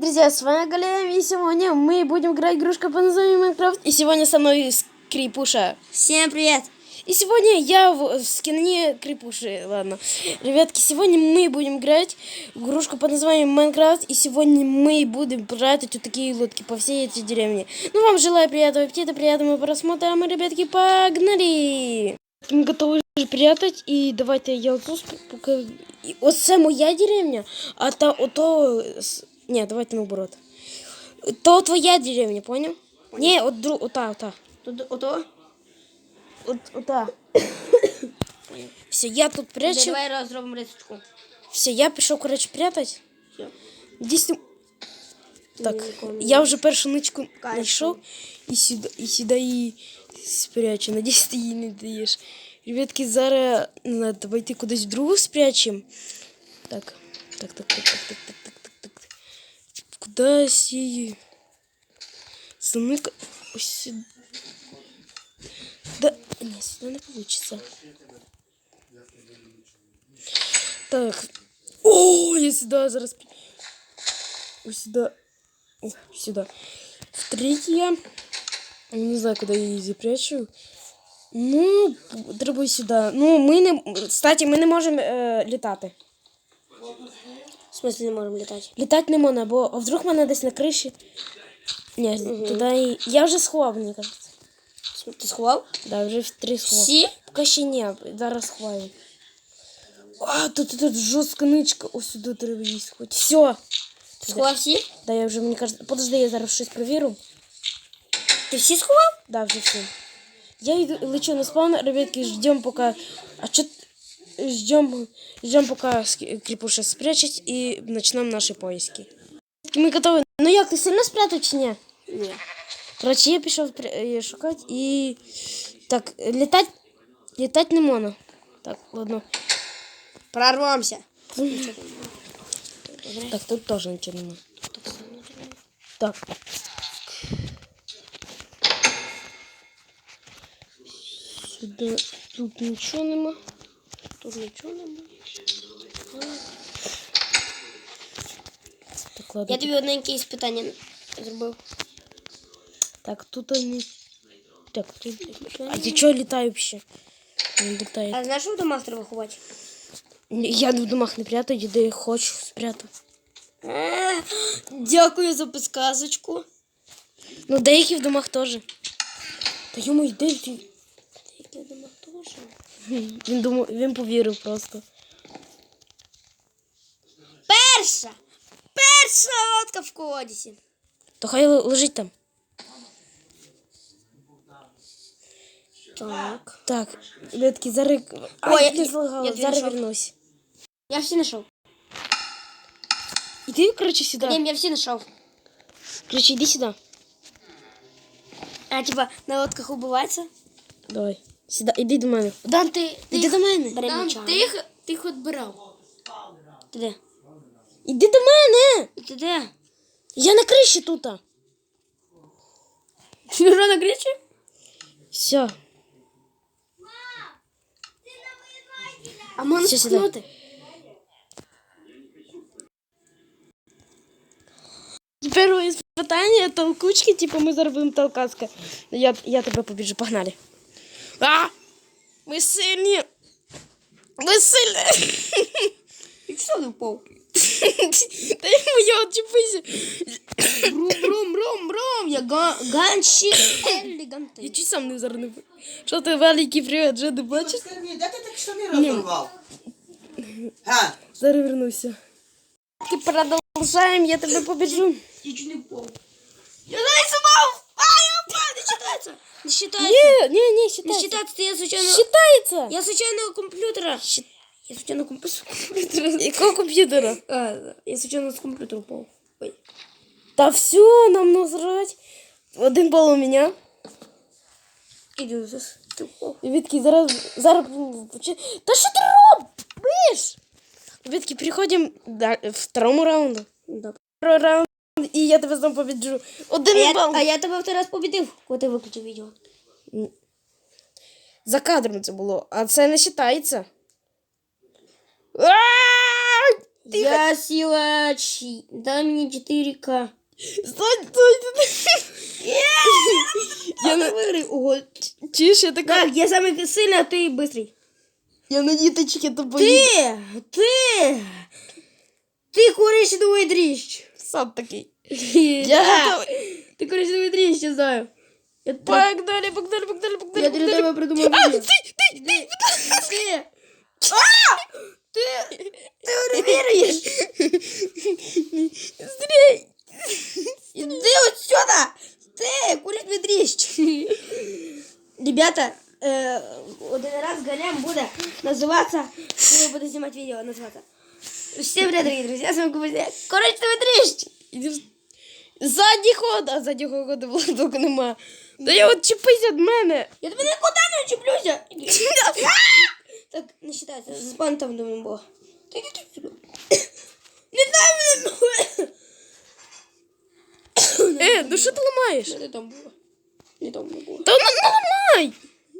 Друзья, с вами Галеем, и сегодня мы будем играть игрушка по названию Майнкрафт. И сегодня со мной Скрипуша. Всем привет! И сегодня я в, скине Крипуши. Ладно. Ребятки, сегодня мы будем играть игрушку под названием Майнкрафт. И сегодня мы будем прятать вот такие лодки по всей этой деревне. Ну, вам желаю приятного аппетита, приятного просмотра. А мы, ребятки, погнали! Мы готовы прятать. І давайте я сп- поки... і Оце моя деревня, а та ото... с- не, давайте наоборот. То твоя деревня, понял? понял. Ні, вот друг, вот ота. Тут ото? От, ота. Понял. Все, я тут прячу. Давай разрубим зробимо рисочку. Все, я пришел короче прятать. Все. Дійсно. Ну, так, я уже першу нычку нашел и сюда и сюда и спрячу. Надеюсь ты її не даєш. Ребятки, зараз ну, давайте кудись в другу спрячем. Так, так, так, так, так, так, так Кудись її. Замика. Ось сюди. Да, ні, сюди не вийде. Так. О, я сюда зараз. пі- Ось сюда. О, сюда. В третье. Я не знаю, куда я її запрячу. Ну, треба сюди. Ну, ми не. Кстати, ми не можемо е, літати. В смысле не можемо літати? Літати не можна, бо а вдруг мене десь на криші. Ні, туди і. Я вже сховав, мені кажеться. Ти сховав? Да, вже в три сховав. Всі? Поки ще ні, зараз сховаю. А, тут, тут, тут жорстка ничка. Ось сюди треба їсти хоч. Все. Сховав всі? Да, я вже, мені кажется, подожди, я зараз щось провірю. Ти всі сховав? Да, вже все. Я иду, лечу на спаун, ребятки, ждем пока... А что... Ждем, ждем пока ски- крепуша спрячет и начнем наши поиски. Мы готовы. Ну як, ти сильно спрятав чи ні? Ні. Короче, я пішов спря- е, шукати і... Так, літать... Літать не можна. Так, ладно. Прорвемося. Так, тут теж нічого немає. Так. Сюди тут нічого нема. Тут нічого нема. Так, ладно. Я тобі одне якесь питання зробив. Так, тут они... Так, тут... А я чого літаю вообще? Не літає. А знаєш, що в домах треба ховати? Я в домах не прятаю, де я хочу спрятав. Е, Дякую за підказочку. Ну, деякі в домах теж. Та йому йди ти. Які в домах теж? Він думав, він повірив просто. Перша! Перша лодка в колодісі. То хай лежить там. Так. Так, ребятки, зараз. Ой, я- я я зараз вернусь. Я всі знайшов. Іди, коротше, сюди. Дім, я всі знайшов. Коротше, іди сюди. А, типа, на лодках убивається? Давай. Сюди, іди до мене. Дан, ти, Іди до мене. Меча. Ти ти їх відбирав. Ти де? Іди до мене! Ти де? Я на криші тут. Ти вже на кричі? Все. А можна Все? Перше испытание толкучки, типа мы будемо толкатися. Я, я тебе побіжу, погнали. А! Ми сильні! Ми сильні! І що не впав? Та я моя отчепися. Брум, брум, брум, брум, я га- ганші елегантний. Я чуть сам не зарнув. Що ти великий привіт, вже не бачиш? Скажи, де ти так штани розорвав? Га? Зараз вернуся. Ти продовжаємо, я тебе побіжу. Я чуть не впав. Я не зубав! А, я впав, не читається! Не читається. Ні, ні, ні, Не считається. читається, я случайно... Считається. Я случайно комп'ютера. Я случайно комп'ютера. Якого комп'ютера? А, я случайно з комп'ютера впав. Ой. Та все, нам насрать. Один бал у мене. Іди, зараз. Ти впав. Ребятки, зараз, зараз... почи- Та що ти робиш? Ребятки, переходимо до второму раунду. Да. Второй раунд, і я тебе знову побіджу. А Один я, бал. а я тебе в той раз побідив, коли ти виключив відео. За кадром це було, а це не вважається. Я сіла дай мені 4К. Стой, стой, Я не виграв. Ого, чиш, я така. Так, я самий сильний, а ти швидкий. Я на ніточки тобі. Ти, ти, ти куриш новий дріщ. Сам такий. Я. Ти куриш новий дріщ, я знаю. Я Погнали, погнали, погнали, погнали. я для погнали. тебя придумал А, видео. ты, ты, ты. Ты! А! Ты! Ты уверяешь? Зрей. Иди вот сюда! Ты, коричневый дрищ. Ребята, э, один раз голем буде называться, я буду снимать видео, называться. Всем привет, дорогие друзья, с вами Кубарь. Коричневый дрищ! Іди в- Задній ход, а заднього ходу владок нема. Да я от чіпись від мене. Я тебе никуда не учеплюся. Так, не считается, с бантом думаю, было. Ты иди тут сюда. Не дай мне Е, ну що ти ламаєш? Не там було. Не там не було. Та ну, ну ламай!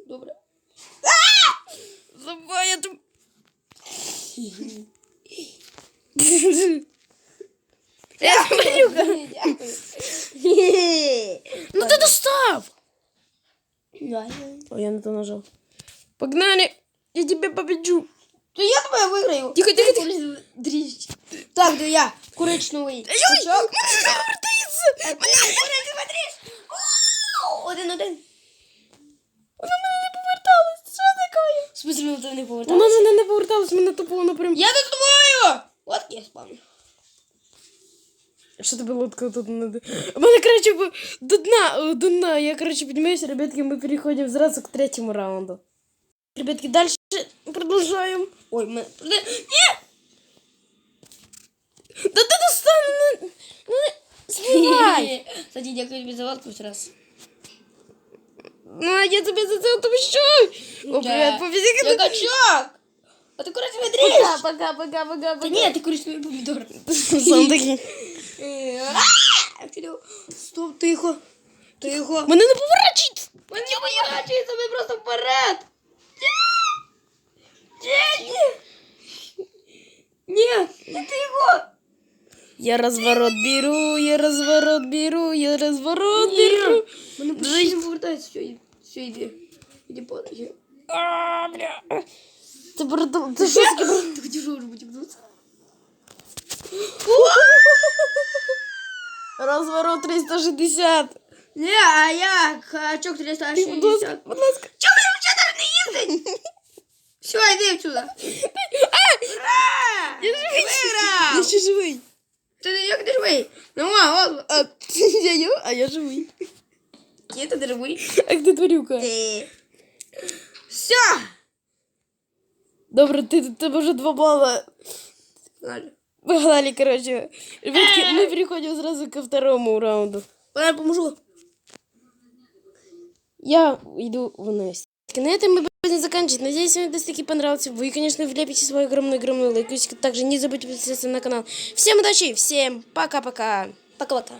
Добре. Забай, я там... Я Марюка. Дякую. Ну ти достав! Да. Ой, я на то нажал. Погнали! Я тебе победжу. То я тебе виграю. Тихо, тихо, тихо. Дріжджі. Так, де я. Коричневий. Ой, Качок. мене повертається! А ти коричневий дріждж. О, Один-один. Вона мене не поверталась. Що таке? В смысле, воно тебе не Вона поверталося? мене не поверталась, мене тупо воно прям... Я Що тебе лодка тут надо? У мене, короче, б- до дна, э, до дна. Я, короче, понимаешь, ребятки, мы переходим сразу к третьему раунду. Ребятки, дальше продолжаем. Ой, ми... Ні! Да ты достану, ну, ну, сбивай. Кстати, дякую тобі за лодку ще раз. Ну, а я тебе за це отомщу. О, привет, Я победитель. качок! А ти коричневий Пока, дріждж! пока, пока, пока, Та пока. ні, ти коричневий помідор. Сам такий. А! Стоп, тихо. Тихо. Мене не поворачують. Мені поворачується, ми просто вперед. Ні! Ні! Ні! Ні, тихо! Я разворот беру, я разворот беру, я разворот беру. Мене постійно не повертається. Все, і- все, йди. Іди подай. А, бля. Це брат, це що таке? Ти хотів що робити вдуться? Розворот 360. Ні, а я качок Будь 360. ласка, будь ласка. Чого мені взагалі так не їздить? Все, йди отсюда. Ура! Я живий. Виграв! Я ще живий. Ти як ти живий? Ну, а, от, А, я ю, а я живий. Ні, ти живий. Ах ти тварюка. Ти. Все! Добре, ти, тебе вже два бала. Ладно. Погнали, короче. Ребятки, мы переходим сразу ко второму раунду. Я поможу. Я иду вниз. На этом мы будем заканчивать. Надеюсь, вам это таки понравился. Вы, конечно, влепите свой огромный-огромный лайк. Также не забудьте подписаться на канал. Всем удачи, всем пока-пока. Пока-пока.